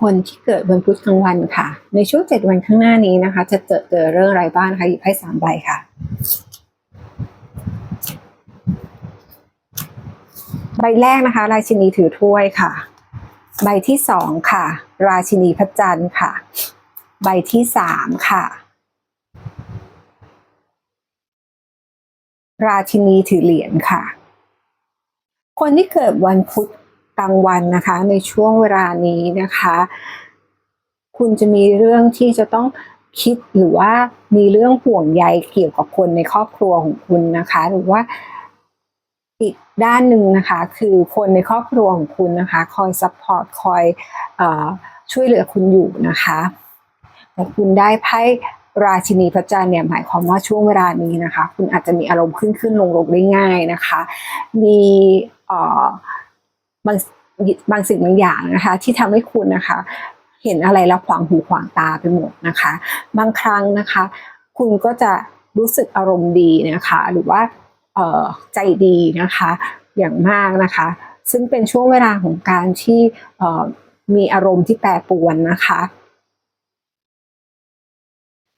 คนที่เกิดวันพุธกลางวันค่ะ ในช่วงเจ็ดวันข้างหน้านี้นะคะ จะเจอเจอเรื่องอะไรบ้างคะหยิบให้สามใบค่ะ ใบแรกนะคะ ราชินีถือถ้วยค่ะ ใบที่สองค่ะ ราชินีพระจันทร์ค่ะ ใบที่สามค่ะ ราชินีถือเหรียญค่ะ คนที่เกิดวันพุธ กลางวันนะคะ ในช่วงเวลานี้นะคะ คุณจะมีเรื่องที่จะต้องคิดหรือว่ามีเรื่องห่วงใยเกี่ยวกับคนในครอบครัวของคุณนะคะ หรือว่าอีกด้านหนึ่งนะคะ คือคนในครอบครัวของคุณนะคะ คอยซัพพอร์ตคอยออช่วยเหลือคุณอยู่นะคะแต่คุณได้ไพ่ราชินีพระจันทร์เนี่ยหมายความว่าช่วงเวลานี้นะคะ คุณอาจจะมีอารมณ์ขึ้นขึ้นลงลงได้ง่ายนะคะ มีเอ่อ บางบางสิ่งบางอย่างนะคะ ที่ทำให้คุณนะคะ เห็นอะไรแล้วขวางหูขวางตาไปหมดนะคะ บางครั้งนะคะ คุณก็จะรู้สึกอารมณ์ดีนะคะ หรือว่าใจดีนะคะ อย่างมากนะคะ ซึ่งเป็นช่วงเวลาของการที่มีอารมณ์ที่แปรปรวนนะคะ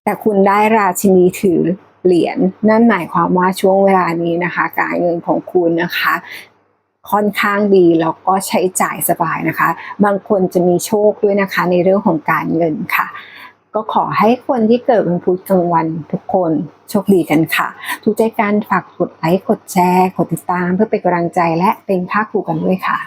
แต่คุณได้ราชินีถือเหรียญนั่นหมายความว่าช่วงเวลานี้นะคะ การเงินของคุณนะคะ ค่อนข้างดีแล้วก็ใช้จ่ายสบายนะคะ บางคนจะมีโชคด้วยนะคะในเรื่องของการเงินค่ะ ก็ขอให้คนที่เกิดวันพุธกลางวันทุกคนโชคดีกันค่ะ ทุกใจการฝากกดไลค์กดแชร์กดติดตามเพื่อเป็นกำลังใจและเป็นภาคภูกันด้วยค่ะ